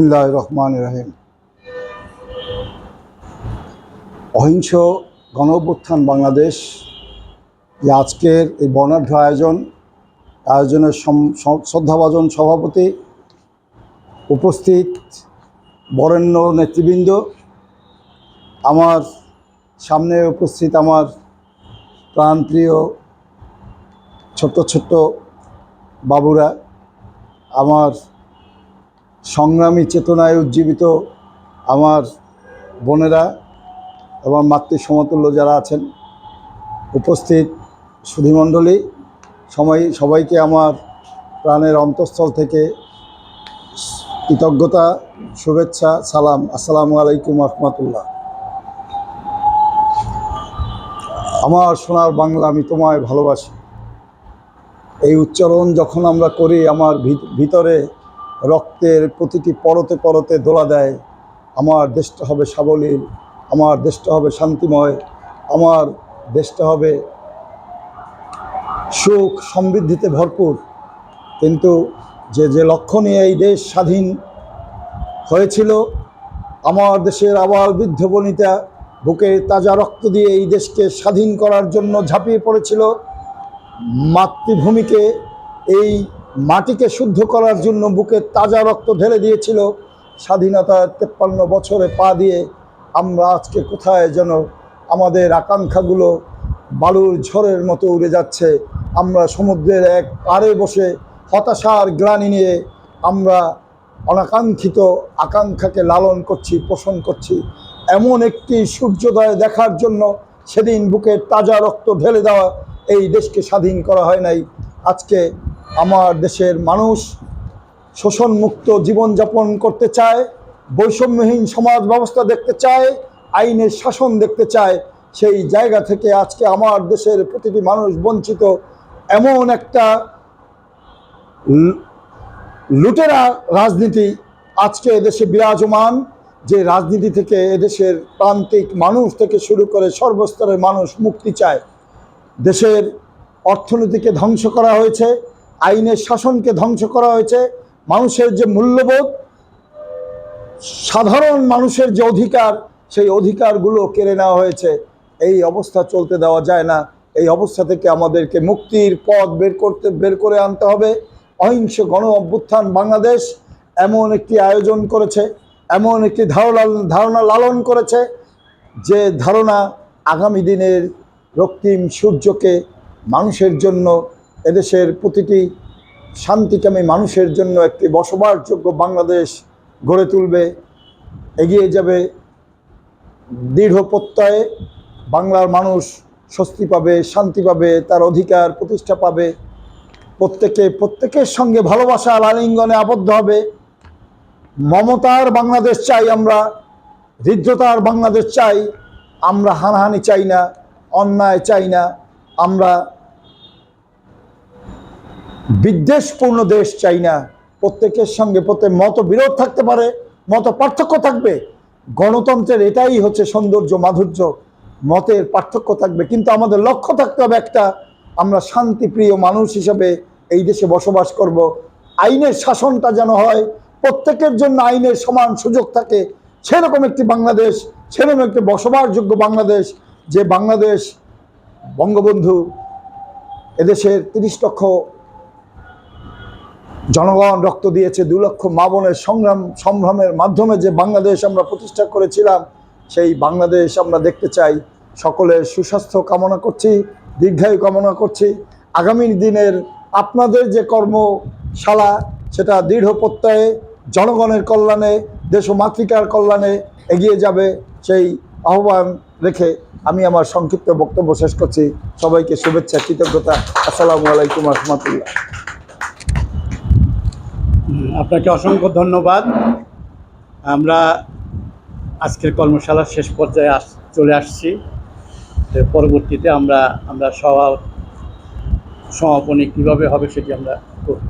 বিসমুল্লাহ রহমান রাহিম অহিংস গণ বাংলাদেশ যে আজকের এই বর্ণাঢ্য আয়োজন, আয়োজনের শ্রদ্ধাভাজন সভাপতি উপস্থিত বরেণ্য নেতৃবৃন্দ, আমার সামনে উপস্থিত আমার প্রাণপ্রিয় ছোট্ট ছোট্ট বাবুরা, আমার সংগ্রামী চেতনায় উজ্জীবিত আমার বোনেরা এবং মাতৃ সমতুল্য যারা আছেন, উপস্থিত সুধীমণ্ডলী সময় সবাইকে আমার প্রাণের অন্তঃস্থল থেকে কৃতজ্ঞতা, শুভেচ্ছা, সালাম। আসসালামু আলাইকুম রহমতুল্লাহ। আমার সোনার বাংলা আমি তোমায় ভালোবাসি। এই উচ্চারণ যখন আমরা করি, আমার ভিতরে রক্তের প্রতিটি পরতে পরতে দোলা দেয়। আমার দেশটা হবে সাবলীল, আমার দেশটা হবে শান্তিময়, আমার দেশটা হবে সুখ সমৃদ্ধিতে ভরপুর। কিন্তু যে যে লক্ষ্য নিয়ে এই দেশ স্বাধীন হয়েছিল, আমার দেশের আবার বৃদ্ধ বনিতা বুকে তাজা রক্ত দিয়ে এই দেশকে স্বাধীন করার জন্য ঝাঁপিয়ে পড়েছিল, মাতৃভূমিকে এই মাটিকে শুদ্ধ করার জন্য বুকে তাজা রক্ত ঢেলে দিয়েছিল। স্বাধীনতার তেপ্পান্ন বছরে পা দিয়ে আমরা আজকে কোথায় যেন আমাদের আকাঙ্ক্ষাগুলো বালুর ঝড়ের মতো উড়ে যাচ্ছে। আমরা সমুদ্রের এক পাড়ে বসে হতাশার গ্লানি নিয়ে আমরা অনাকাঙ্ক্ষিত আকাঙ্ক্ষাকে লালন করছি, পোষণ করছি। এমন একটি সূর্যোদয় দেখার জন্য সেদিন বুকের তাজা রক্ত ঢেলে দেওয়া এই দেশকে স্বাধীন করা হয় নাই। আজকে আমার দেশের মানুষ শোষণমুক্ত জীবনযাপন করতে চায়, বৈষম্যহীন সমাজ ব্যবস্থা দেখতে চায়, আইনের শাসন দেখতে চায়, সেই জায়গা থেকে আজকে আমার দেশের প্রতিটি মানুষ বঞ্চিত এমন একটা লুটেরা রাজনীতি আজকে এদেশে বিরাজমান, যে রাজনীতি থেকে এদেশের প্রান্তিক মানুষ থেকে শুরু করে সর্বস্তরের মানুষ মুক্তি চায়। দেশের অর্থনীতিকে ধ্বংস করা হয়েছে আইনের শাসনকে ধ্বংস করা হয়েছে। মানুষের যে মূল্যবোধ, সাধারণ মানুষের যে অধিকার, সেই অধিকারগুলো কেড়ে নেওয়া হয়েছে। এই অবস্থা চলতে দেওয়া যায় না। এই অবস্থা থেকে আমাদেরকে মুক্তির পথ বের করতে, বের করে আনতে হবে। অহিংস গণ অভ্যুত্থান বাংলাদেশ এমন একটি আয়োজন করেছে, এমন একটি ধারণা ধারণা লালন করেছে, যে ধারণা আগামী দিনের রক্তিম সূর্যকে মানুষের জন্য এদেশের প্রতিটি শান্তিকামী মানুষের জন্য একটি বসবাসযোগ্য বাংলাদেশ গড়ে তুলবে, এগিয়ে যাবে। দৃঢ় প্রত্যয়ে বাংলার মানুষ স্বস্তি পাবে, শান্তি পাবে, তার অধিকার প্রতিষ্ঠা পাবে। প্রত্যেকে, প্রত্যেকের সঙ্গে ভালোবাসা আলিঙ্গনে আবদ্ধ হবে। মমতার বাংলাদেশ চাই আমরা হৃদ্রতার বাংলাদেশ চাই, আমরা হানাহানি চাই না, অন্যায় চাই না, আমরা বিদ্বেষপূর্ণ দেশ চাই না প্রত্যেকের সঙ্গে প্রত্যেক মত বিরোধ থাকতে পারে মত পার্থক্য থাকবে। গণতন্ত্রের এটাই হচ্ছে সৌন্দর্য, মাধুর্য। মতের পার্থক্য থাকবে, কিন্তু আমাদের লক্ষ্য থাকতে হবে একটা। আমরা শান্তিপ্রিয় মানুষ হিসাবে এই দেশে বসবাস করব। আইনের শাসনটা যেন হয়, প্রত্যেকের জন্য আইনের সমান সুযোগ থাকে। সেরকম একটি বাংলাদেশ, সেরকম একটি বসবাসযোগ্য বাংলাদেশ, যে বাংলাদেশ বঙ্গবন্ধু এদেশের তিরিশ লক্ষ জনগণ রক্ত দিয়েছে দু লক্ষ মা বোনের সংগ্রাম সংগ্রামের মাধ্যমে যে বাংলাদেশ আমরা প্রতিষ্ঠা করেছিলাম, সেই বাংলাদেশ আমরা দেখতে চাই। সকলের সুস্বাস্থ্য কামনা করছি, দীর্ঘায়ু কামনা করছি। আগামী দিনের আপনাদের যে কর্মশালা, সেটা দৃঢ় প্রত্যয়ে জনগণের কল্যাণে, দেশ মাতৃকার কল্যাণে এগিয়ে যাবে, সেই আহ্বান রেখে আমি আমার সংক্ষিপ্ত বক্তব্য শেষ করছি। সবাইকে শুভেচ্ছা, কৃতজ্ঞতা। আসসালামু আলাইকুম রহমতুল্লাহ। আপনাকে অসংখ্য ধন্যবাদ। আমরা আজকের কর্মশালার শেষ পর্যায়ে আস চলে আসছি। পরবর্তীতে আমরা আমরা সভা সমাপনী কীভাবে হবে সেটি আমরা করব।